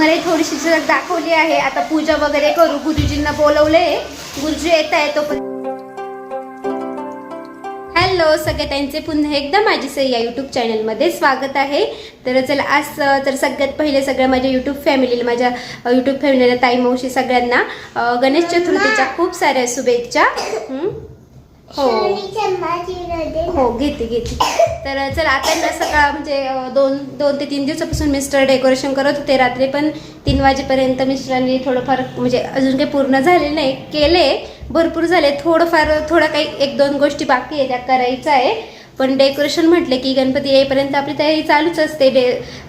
तुम्हाला थोडीशी झलक दाखवली आहे. आता पूजा वगैरे करू. गुरुजींना बोलवले. गुरुजी येत आहे तो हॅलो सगळ्या त्यांचे पुन्हा एकदा माझी सई या यूट्यूब चॅनलमध्ये स्वागत आहे. तर चला आज तर सगळ्यात पहिले सगळ्या माझ्या यूट्यूब फॅमिलीला माझ्या यूट्यूब फॅमिलीला ताई मावशी सगळ्यांना गणेश चतुर्थीच्या खूप साऱ्या शुभेच्छा. हो. हो घेते घेते. तर चला आता ना सकाळ म्हणजे दोन दोन ते तीन दिवसापासून मिस्टर डेकोरेशन करत होते. रात्री पण तीन वाजेपर्यंत मिस्टरांनी थोडंफार म्हणजे अजून काही पूर्ण झाले नाही केले. भरपूर झाले. थोडंफार थोडं काही एक दोन गोष्टी बाकी आहे त्या करायचं आहे. पण डेकोरेशन म्हटले की गणपती येईपर्यंत आपली तयारी चालूच असते डे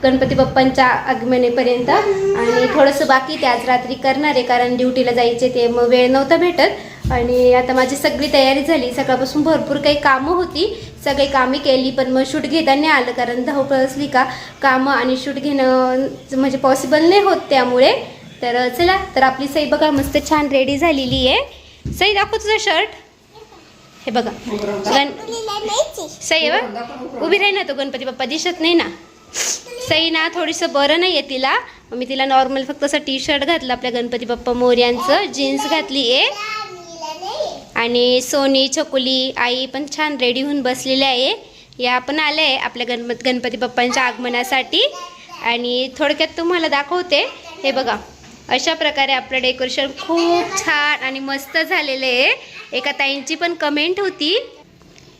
गणपती बाप्पांच्या आगमनेपर्यंत. आणि थोडंसं बाकी ते आज रात्री करणार आहे कारण ड्युटीला जायचे ते मग वेळ नव्हता भेटत. आणि आता माझी सगळी तयारी झाली. सकाळपासून भरपूर काही कामं होती. सगळी कामे केली पण मग शूट घेता नाही आलं कारण धावपळ असली का? कामं आणि शूट घेणं म्हणजे पॉसिबल नाही होत त्यामुळे. तर चला तर आपली सई बघा मस्त छान रेडी झालेली आहे. सई दाखव तुझं शर्ट हे बघा. गण सई आहे बा उभी राही ना तो गणपती बाप्पा दिसत नाही ना. सई ना थोडीसं बरं नाही आहे तिला मी तिला नॉर्मल फक्त असं टी शर्ट घातलं आपल्या गणपती बाप्पा मोर्यांचं. जीन्स घातली आहे आणि सोनी छकुली आई पण छान रेडी होऊन बसलेली आहे. या पण आल्या आहे आपल्या गणपत गणपती बाप्पांच्या आगमनासाठी. आणि थोडक्यात तुम्हाला दाखवते. हे बघा अशा प्रकारे आपलं डेकोरेशन खूप छान आणि मस्त झालेलं आहे. एका ताईंची पण कमेंट होती.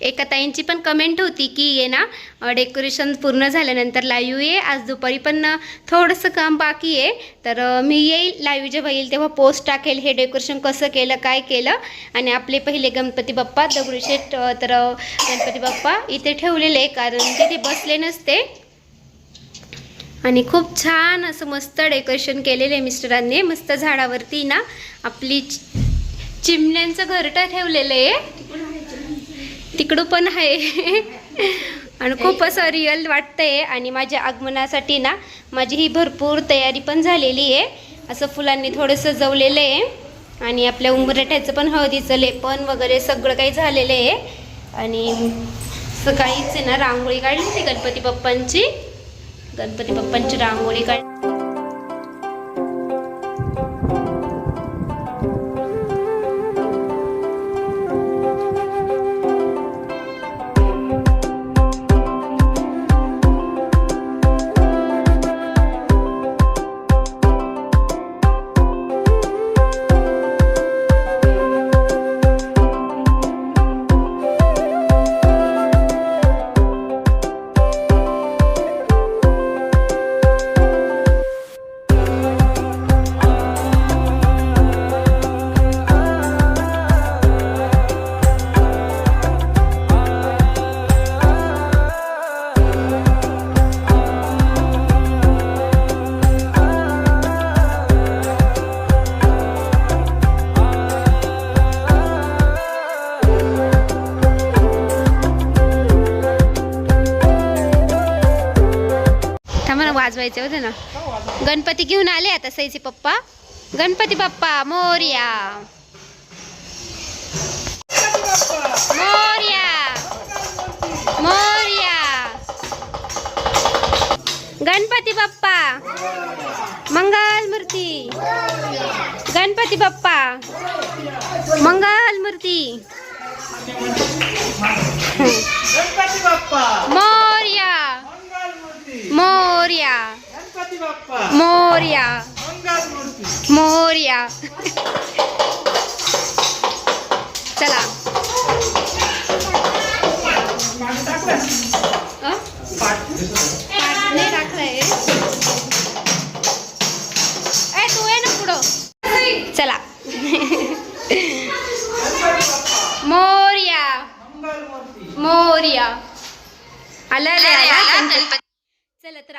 एका ताईंची पण कमेंट होती की ये ना डेकोरेशन पूर्ण झाल्यानंतर लाईव्ह ये आज दुपारी पण थोडंसं काम बाकी आहे तर मी येईल लाईव्ह जेव्हा येईल तेव्हा पोस्ट टाकेल हे डेकोरेशन कसं केलं काय केलं. आणि आपले पहिले गणपती बाप्पा दगडूशेठ तर गणपती बाप्पा इथे ठेवलेले आहे कारण तिथे बसले नसते. आणि खूप छान असं मस्त डेकोरेशन केलेलं आहे मिस्टरांनी. मस्त झाडावरती ना आपली चि- चिमण्यांचं घरटं ठेवलेलं आहे. तिकडं पण आहे. आणि खूप असं रिअल वाटतंय. आणि माझ्या आगमनासाठी ना माझी ही भरपूर तयारी पण झालेली आहे. असं फुलांनी थोडं सजवलेलं आहे. आणि आपल्या उंबरठ्याचं पण हळदीचं लेपन वगैरे सगळं काही झालेलं आहे. आणि सकाळीच आहे ना रांगोळी काढली होती गणपती बाप्पांची. गणपती बाप्पांची रांगोळी काढ वाजवायचे होते ना. गणपती घेऊन आले आता सईचे पप्पा. गणपती बाप्पा मोर्या. मोर्या. मोर्या. गणपती बाप्पा. मंगल मूर्ती. गणपती बाप्पा. मंगल मूर्ती गणपती बाप्पा मोर्या मंगलमूर्ती मोर्या गणपती बाप्पा मोर्या मंगलमूर्ती मोर्या चला नाही तू ये ना पुढं चला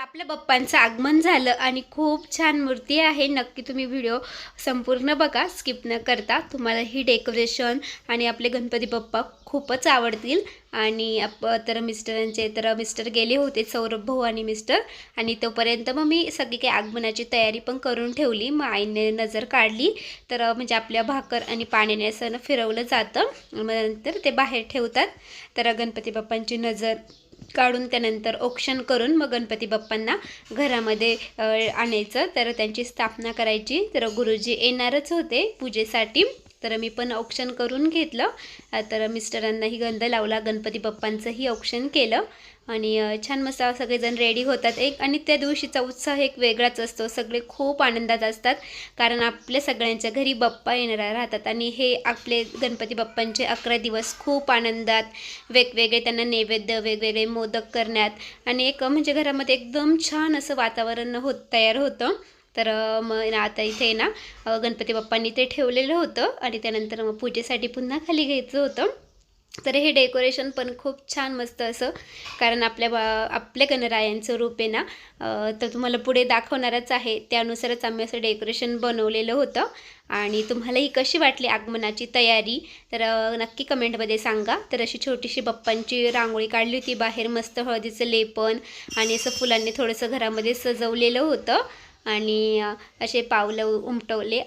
आपल्या बाप्पांचं आगमन झालं आणि खूप छान मूर्ती आहे. नक्की तुम्ही व्हिडिओ संपूर्ण बघा स्किप न करता. तुम्हाला ही डेकोरेशन आणि आपले गणपती बाप्पा खूपच आवडतील. आणि आप तर मिस्टरांचे तर मिस्टर गेले होते सौरभ भाऊ आणि मिस्टर. आणि तोपर्यंत मग मी सगळी काही आगमनाची तयारी पण करून ठेवली. मग आईने नजर काढली. तर म्हणजे आपल्या भाकर आणि पाण्याने असं फिरवलं जातं. मग नंतर ते बाहेर ठेवतात. तर गणपती बाप्पांची नजर काढून त्यानंतर औक्षण करून मग गणपती बाप्पांना घरामध्ये आणायचं. तर त्यांची स्थापना करायची. तर गुरुजी येणारच होते पूजेसाठी. तर मी पण औक्षण करून घेतलं. तर मिस्टरांनाही गंध लावला. गणपती बाप्पांचंही औक्षण केलं. आणि छान मस्त सगळेजण रेडी होतात एक आणि त्या दिवशीचा उत्साह एक वेगळाच असतो. सगळे खूप आनंदात असतात कारण आपल्या सगळ्यांच्या घरी बाप्पा येणारा राहतात आणि हे आपले गणपती बाप्पांचे अकरा दिवस खूप आनंदात वेगवेगळे त्यांना नैवेद्य वेगवेगळे मोदक करण्यात आणि एक म्हणजे घरामध्ये एकदम छान असं वातावरण होत तयार होतं. तर मग ना आता इथे ना गणपती बाप्पांनी ते ठेवलेलं होतं आणि त्यानंतर मग पूजेसाठी पुन्हा खाली घ्यायचं होतं. तर हे डेकोरेशन पण खूप छान मस्त असं कारण आपल्या बा आपल्या गणरायांचं रूप आहे ना तर तुम्हाला पुढे दाखवणारच आहे. त्यानुसारच आम्ही असं डेकोरेशन बनवलेलं होतं. आणि तुम्हाला ही कशी वाटली आगमनाची तयारी? तर नक्की कमेंटमध्ये सांगा. तर अशी छोटीशी बप्पांची रांगोळी काढली होती. बाहेर मस्त हळदीचं लेपन आणि असं फुलांनी थोडंसं घरामध्ये सजवलेलं होतं. आणि असे पावलं उमटवले.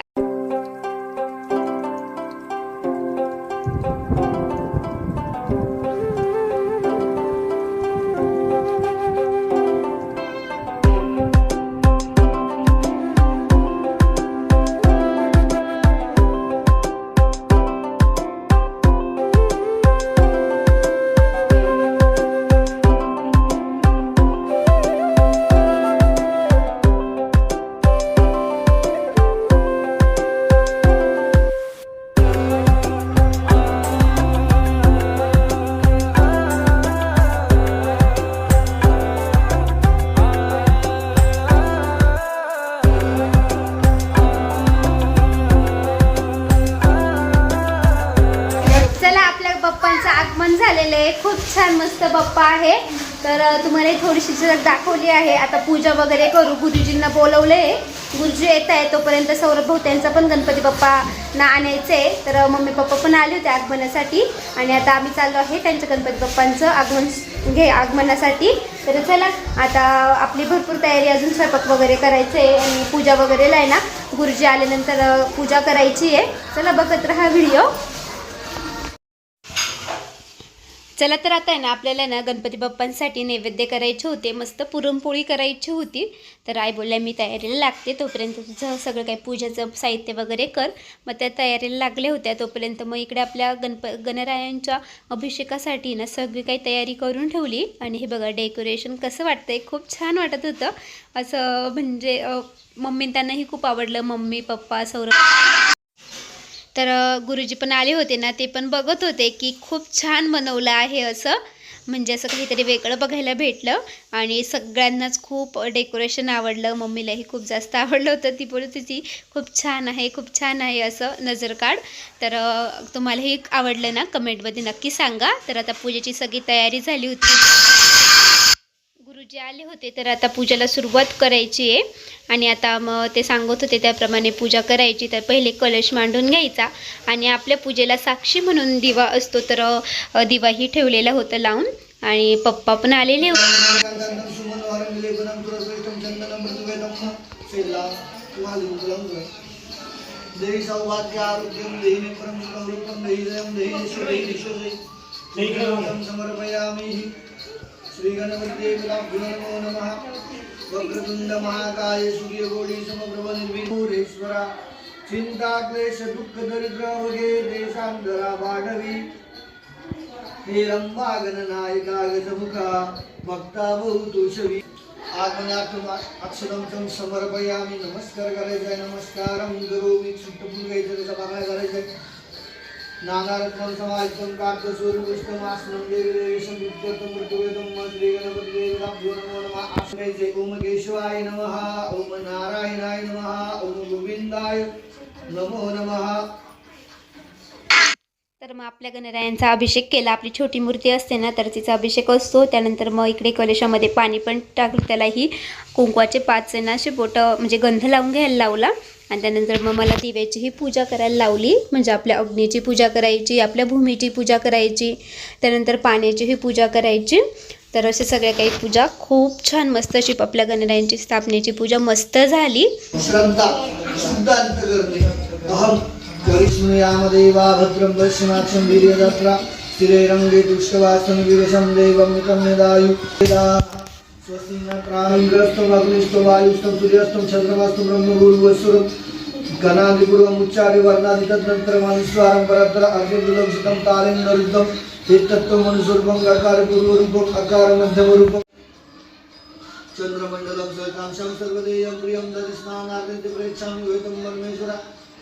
झलक दाखवली आहे. आता पूजा वगैरे करू. गुरुजींना बोलवले. गुरुजी येत आहे तोपर्यंत सौरभ भाऊ त्यांचा पण गणपती बाप्पा ना तर मम्मी पप्पा पण आले होते आगमनासाठी. आणि आता आम्ही चाललो आहे त्यांच्या गणपती बाप्पांचं आगमन घे आगमनासाठी. तर चला आता आपली भरपूर तयारी अजून स्वयंपाक वगैरे करायचं आहे. आणि पूजा वगैरेला आहे ना गुरुजी आल्यानंतर पूजा करायची आहे. चला बघत राहा व्हिडिओ. चला तर आता आहे ना आपल्याला ना गणपती बाप्पांसाठी नैवेद्य करायचे होते मस्त पुरणपोळी करायची होती. तर आई बोलल्या मी तयारीला लागते तोपर्यंत तुझं सगळं काही पूजेचं साहित्य वगैरे कर. मग त्या तयारीला लागल्या होत्या तोपर्यंत मग इकडे आपल्या गणप गणरायांच्या अभिषेकासाठी ना सगळी काही तयारी करून ठेवली. आणि हे बघा डेकोरेशन कसं वाटतंय खूप छान वाटत होतं. असं म्हणजे मम्मी त्यांनाही खूप आवडलं मम्मी पप्पा सौरभ तर गुरुजी पण आले होते ना ते पण बघत होते की खूप छान बनवलं आहे असं. म्हणजे असं काहीतरी वेगळं बघायला भेटलं आणि सगळ्यांनाच खूप डेकोरेशन आवडलं. मम्मीलाही खूप जास्त आवडलं होतं ती बोलत होती खूप छान आहे खूप छान आहे असं नजर काढ. तर तुम्हालाही आवडलं ना कमेंटमध्ये नक्की सांगा. तर आता पूजेची सगळी तयारी झाली होती. गुरुजी आले होते तर आता पूजेला सुरुवात करायची आहे. आणि आता मग ते सांगत होते त्याप्रमाणे पूजा करायची तर पहिले कलश मांडून घ्यायचा. आणि आपल्या पूजेला साक्षी म्हणून दिवा असतो तर दिवाही ठेवलेला होता लावून. आणि पप्पा पण आलेले होते. गंधं सौभाग्य श्रीगणपते गुलाभ्यो नमो नमः। वक्रतुण्ड महाकाय सूर्यकोटि समप्रभ निर्विघ्नेश्वरा चिंता क्लेश दुःख दरिद्र वगे देशांतरा भागवी हे रंबा गणनायका गजमुखा भक्ता बहु शवी आगमनार्थम अक्षरम समर्पयामी। नमस्कार करायचा नमस्कारम करोमी। सुट्ट पुरगायचं त्याचा बघायला करायचं नानारत्नम समाहितं काकस्वरूपस्थमासनं देवी देवी संयुक्तं मृत्युवेदं श्री गणपती देवताभ्यो नमो नमः। आश्रयचे ओम केशवाय नमः ओम नारायणाय नमः ओम गोविंदाय नमो नमः। तर मग आपल्या गणरायांचा अभिषेक केला. आपली छोटी मूर्ती असते ना तर तिचा अभिषेक असतो. त्यानंतर मग इकडे कलशामध्ये पाणी पण टाकलं. त्यालाही कुंकवाचे पाच ना असे बोटं म्हणजे गंध लावून घ्यायला लावला. आणि त्यानंतर मग मला दिव्याचीही पूजा करायला लावली. म्हणजे आपल्या अग्नीची पूजा करायची आपल्या भूमीची पूजा करायची त्यानंतर पाण्याचीही पूजा करायची. तर असे सगळ्या काही पूजा खूप छान मस्त अशी आपल्या गणरायांची स्थापनेची पूजा मस्त झाली. श्रीरंगे दुष्टवासन अंतकरणे अहम वरिष्णुयामदेवा స్వస్తింగ్రస్తం అగ్నిష్టం వాయుష్టం సూర్యాష్టం చంద్రమాస్తం బ్రహ్మగురువస్వరం గణాదిగురువం ఉచ్చారి వర్ణాది తదంతరం అనుస్వారం పరద్ర అగ్నిగురువం సుతం తాళింగ రుద్ధం ఏకత్వం అనుస్వరూపం అకార గురు రూపం. చంద్రమండలం సర్వదేయం ప్రియం దది స్నానాగ్ని ప్రేక్షామి వేదం పరమేశ్వర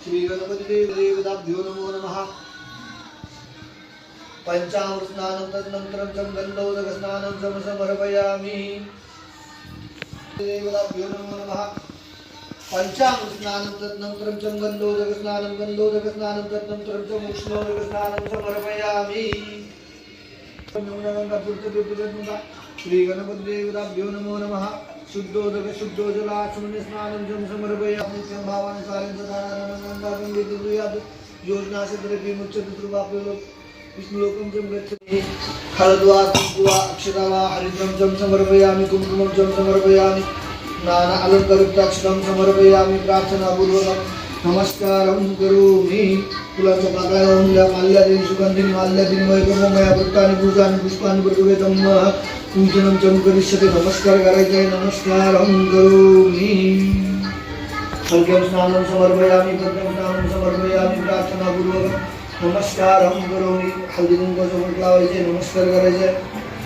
శ్రీ గణపతి దేవదేవతాభ్యో నమో నమః. पञ्चामृस्नानं तदनन्तरं चं गन्धोदकस्नानं च समर्पयामि देवताभ्यो नमो नमः। पञ्चामृतस्नानं तदनन्तरं च गन्धोदकस्नानं गन्धोदकस्नानं तदनन्तरं च मुक्ष्णोदकस्नानं समर्पयामि। श्री गणपती देवताभ्यो नमो नमः। शुद्धोदक शुद्धो जलाचमने समर्पयामि। नित्यं भावानुसारेण सदानन्दं विद्युयात् योजना मुच्यते विष्णुलोकं गच्छति हळद्वा कुङ्कुवा अक्षरा वा हरिद्रं चं समर्पयामि कुङ्कुमं चं समर्पयामि नाना अलङ्कारयुक्ताक्षरं समर्पयामि प्रार्थनापूर्वकं नमस्कारं करोमि। फुलाच्या पाकळ्या वाहून द्या माल्यादिनी सुगंधिनी वैभवमया वृत्तानि पूजानि पुष्पानि प्रकृवेदं पूजनं चं करिष्यते नमस्कार करायचा आहे नमस्कारं करोमि। हलक्यं स्नानं समर्पयामि पद्मं स्नानं समर्पयामि प्रार्थनापूर्वकं नमस्कार हम नमस्कारं करोमि हळदी कुंकवासोबत लावायचे नमस्कार करायचे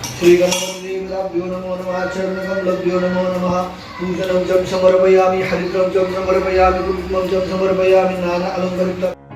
श्री गणपती देवताभ्यो नमो नमः चरणकमलभ्यो नमो नमः पूजनं चं समर्पयामि हरिद्रं चं समर्पयामि कुङ्कुमं चं समर्पयामि नाना अलङ्कृत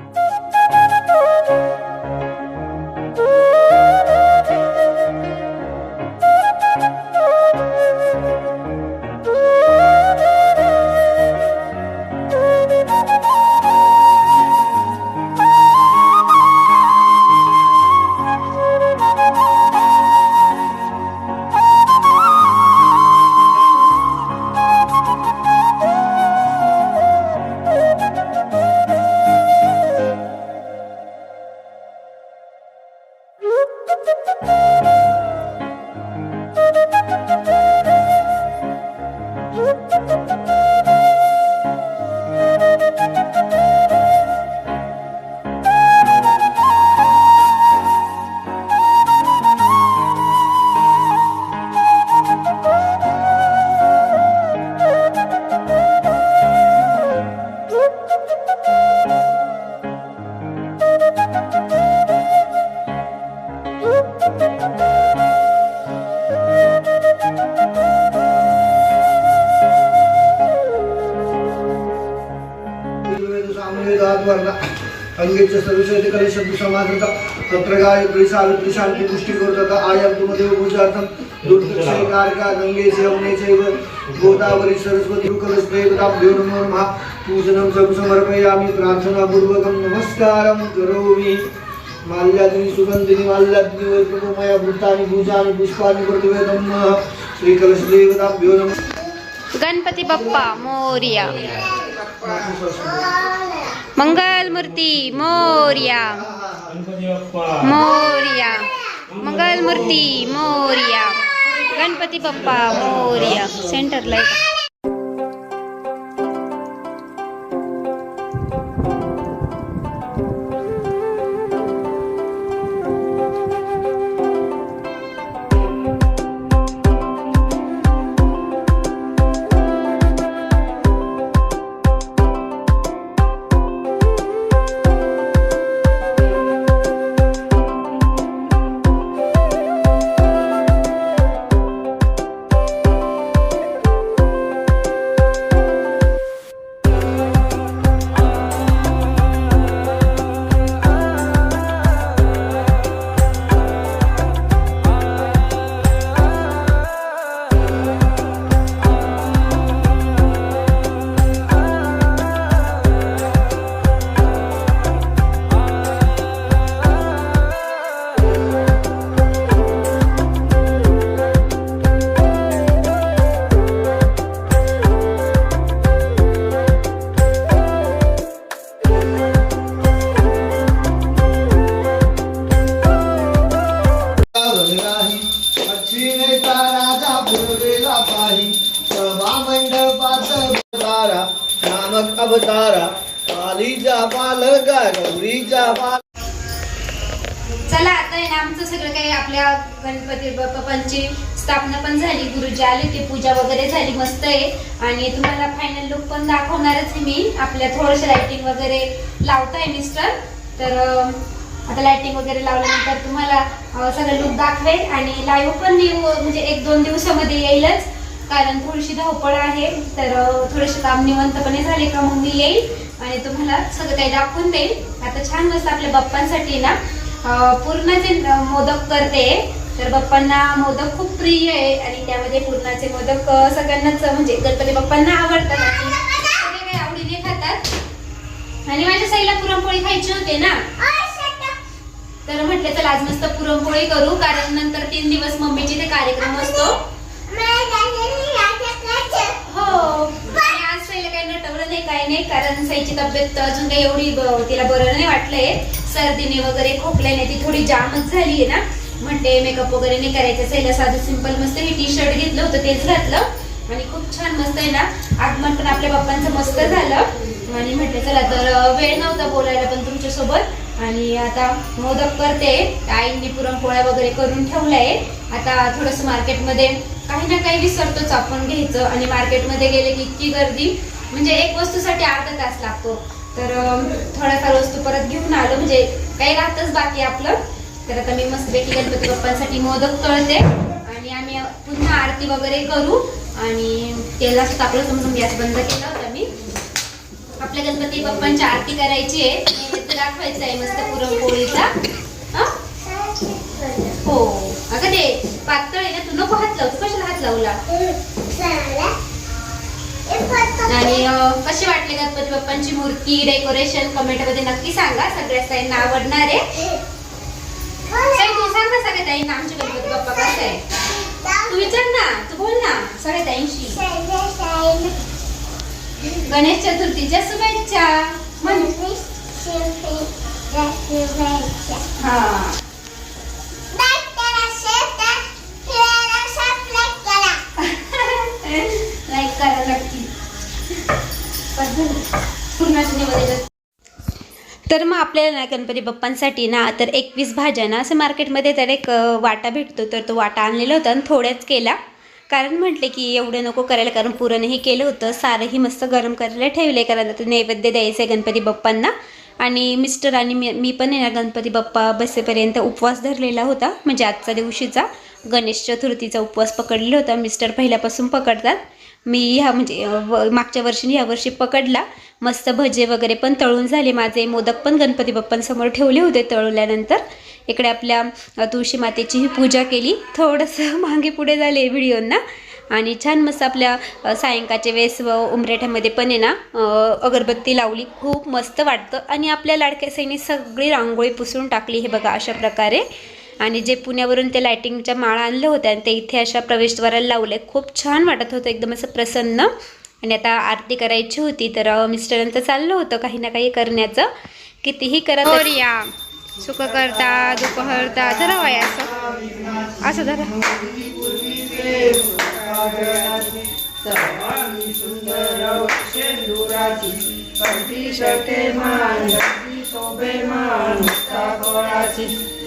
अंगेच सर्वशैत करे शब्द तत्र गायत्री सावित्री शांती पुष्टी करतात आयाम तुमदेव पूजार्थम दुर्दक्षय कारका गंगे यमुने चैव गोदावरी सरस्वती कलश देवताभ्यो नमो नमः पूजनं चं समर्पयामि प्रार्थनापूर्वकं नमस्कारं करोमि. माल्यादिनी सुगन्धिनी माल्यादिनी वैभवमया वृत्तानि पूजानि पुष्पाणि प्रतिवेदं श्रीकलश देवताभ्यो नमः. गणपती बाप्पा मोर्या। मंगलमूर्ती मोर्या. मोर्या. मंगलमूर्ती मोर्या. गणपती बाप्पा मोर्या. सेंटरला बाप्पांची स्थापना पण झाली गुरुजी आले ते पूजा वगैरे झाली मस्त आहे. आणि तुम्हाला फायनल लुक पण दाखवणारच आहे मी. आपल्या थोडंसं लाइटिंग वगैरे लावताय मिस्टर तर आता लाइटिंग वगैरे लावल्यानंतर तुम्हाला सगळं लुक दाखवेल. आणि लाईव्ह पण येऊ म्हणजे एक दोन दिवसामध्ये येईलच. कारण थोडीशी धावपळ आहे. तर थोडेसे काम निवंतपणे झाले का मग मी येईल. आणि तुम्हाला सगळं काही दाखवून देईल. आता छान मस्त आपल्या बाप्पांसाठी ना पूर्ण जे मोदक करते तर बाप्पांना मोदक खूप प्रिय आहे आणि त्यामध्ये पूर्णाचे मोदक सगळ्यांनाच म्हणजे गणपती बाप्पांना आवडतात आणि सगळे काही आवडीने खातात. आणि माझ्या साईला पुरणपोळी खायची होते ना? तर म्हटलं चला आज मस्त पुरणपोळी करू कारण नंतर तीन दिवस मम्मीचे ते कार्यक्रम असतो. हो आज साईला काही नटवलं नाही काही नाही कारण साईची तब्येत अजून काही एवढी तिला बरं नाही वाटलंय. सर्दीने वगैरे खोकल्याने ती थोडी जामच झाली आहे ना. म्हणते मेकअप वगैरे नाही करायचं. साईला साधं सिंपल मस्त हे टी शर्ट घेतलं होतं तेच घातलं. आणि खूप छान मस्त आहे ना आगमन पण आपल्या बाप्पांचं मस्त झालं. आणि म्हटलं चला तर वेळ नव्हता बोलायला पण तुमच्यासोबत. आणि आता मोदक करते. आईंनी पुरणपोळ्या वगैरे करून ठेवलाय. आता थोडंसं मार्केटमध्ये काही ना काही विसरतोच आपण घ्यायचं. आणि मार्केटमध्ये गेले की इतकी गर्दी. म्हणजे एक वस्तूसाठी अर्धा तास लागतो. तर थोड्याफार वस्तू परत घेऊन आलो. म्हणजे काही राहतच बाकी आपलं. तर आता मी मस्तपैकी गणपती बाप्पांसाठी मोदक तळते आणि आम्ही पुन्हा आरती वगैरे करू. आणि तेला सुद्धा तापलं समजून गॅस बंद केला होता मी. आपल्या गणपती बाप्पांची आरती करायची आहे. नैवेद्य आहे मस्त पुरणपोळीचा हो? अगं ते पातळ आहे ना तू नको हात लावू कशाला हात लावला आणि कशी वाटली गणपती बाप्पांची मूर्ती डेकोरेशन कमेंटमध्ये नक्की सांगा. सगळ्या ताईंना आवडणार आहे. सगळ्या ताईंना आमचे गणपती बाप्पा कसं आहे तू विचार ना तू बोल ना सगळ्या ताईंशी गणेश चतुर्थीच्या शुभेच्छा. हा. लाईक करा नक्की. पूर्ण तर मग आपल्याला ना गणपती बाप्पांसाठी ना तर एकवीस भाज्या ना असं मार्केटमध्ये तर एक वाटा भेटतो. तर तो वाटा आणलेला होता आणि थोड्याच केला कारण म्हटले की एवढं नको करायला कारण पुरणही केलं होतं. सारंही मस्त गरम करायला ठेवले कारण आता नैवेद्य द्यायचं आहे गणपती बाप्पांना. आणि मिस्टर आणि मी मी पण आहे ना गणपती बाप्पा बसेपर्यंत उपवास धरलेला होता. म्हणजे आजचा दिवशीचा गणेश चतुर्थीचा उपवास पकडलेला होता. मिस्टर पहिल्यापासून पकडतात. मी ह्या म्हणजे व- मागच्या वर्षी ह्या वर्षी पकडला. मस्त भजे वगैरे पण तळून झाले. माझे मोदक पण गणपती बाप्पांसमोर ठेवले होते तळवल्यानंतर इकडे आपल्या अ, तुळशी मातेचीही पूजा केली. थोडंसं मागे पुढे झाले व्हिडिओंना. आणि छान मस्त आपल्या सायंकाळचे सायंकाळच्या वेळेस व उमरेठ्यामध्ये पण आहे ना अगरबत्ती लावली. खूप मस्त वाटतं. आणि आपल्या लाडक्या सैनी सगळी रांगोळी पुसून टाकली हे बघा अशा प्रकारे. आणि जे पुण्यावरून ते लायटिंगच्या माळा आणलं होत्या आणि ते इथे अशा प्रवेशद्वाराला लावले खूप छान वाटत होतं एकदम असं प्रसन्न आणि आता आरती करायची होती तर मिस्टरांचं चाललं होतं काही ना काही करण्याचं कितीही करत या सुख करता दुःख हरता धरा वाय असं असं धरा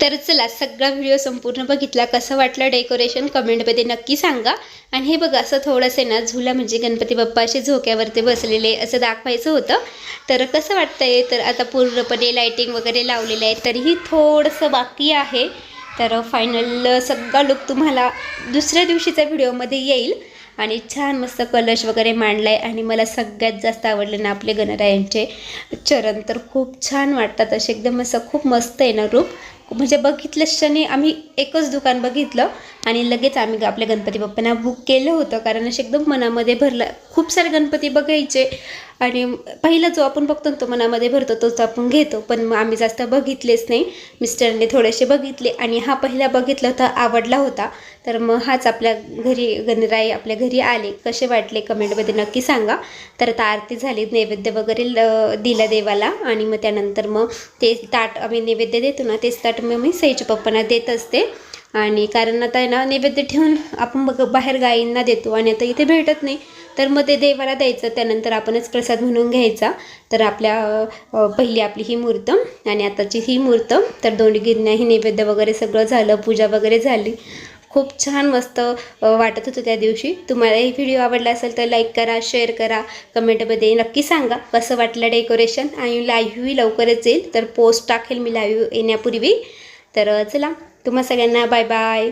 तर चला सगळा व्हिडिओ संपूर्ण बघितला. कसं वाटलं डेकोरेशन कमेंटमध्ये नक्की सांगा. आणि हे बघा असं थोडंसं ना झुला म्हणजे गणपती बाप्पा असे झोक्यावरती बसलेले असं दाखवायचं होतं. तर कसं वाटतंय? तर आता पूर्णपणे लाईटिंग वगैरे लावलेलं आहे. तरीही थोडंसं बाकी आहे. तर फायनल सगळा लुक तुम्हाला दुसऱ्या दिवशीच्या व्हिडिओमध्ये येईल. आणि छान मस्त कलश वगैरे मांडला आहे आणि मला सगळ्यात जास्त आवडले ना आपले गणरायांचे चरण. तर खूप छान वाटतात असे. एकदम असं खूप मस्त आहे ना रूप. म्हणजे बघितल्या क्षणी आम्ही एकच दुकान बघितलं आणि लगेच आम्ही आपल्या गणपती बाप्पांना बुक केलं होतं. कारण असे एकदम मनामध्ये भरलं खूप सारे गणपती बघायचे. आणि पहिला जो आपण बघतो तो मनामध्ये भरतो तोच आपण घेतो. पण मग आम्ही जास्त बघितलेच नाही. मिस्टरांनी थोडेसे बघितले आणि हा पहिला बघितला होता आवडला होता. तर मग हाच आपल्या घरी गणराई आपल्या घरी आले. कसे वाटले? कमेंटमध्ये नक्की सांगा. तर आता आरती झाली नैवेद्य वगैरे ल दिला देवाला. आणि मग त्यानंतर मग ते ताट आम्ही नैवेद्य देतो ना तेच ताट मग मी सईच्या पप्पांना देत असते. आणि कारण आता आहे ना नैवेद्य ठेवून आपण बघ बाहेर गायींना देतो. आणि आता इथे भेटत नाही. तर मग ते देवाला द्यायचं. त्यानंतर आपणच प्रसाद म्हणून घ्यायचा. तर आपल्या पहिली आपली ही मूर्त आणि आताची ही मूर्त. तर दोंडगिरण्या ही नैवेद्य वगैरे सगळं झालं. पूजा वगैरे झाली. खूप छान मस्त वाटत होतं त्या दिवशी. तुम्हाला ही व्हिडिओ आवडला असेल तर लाईक करा शेअर करा कमेंटमध्ये नक्की सांगा. कसं वाटलं डेकोरेशन आणि लाईव्हही लवकरच येईल. तर पोस्ट टाकेल मी लाईव्ह येण्यापूर्वी. तर चला. तुम्हा सगळ्यांना बाय बाय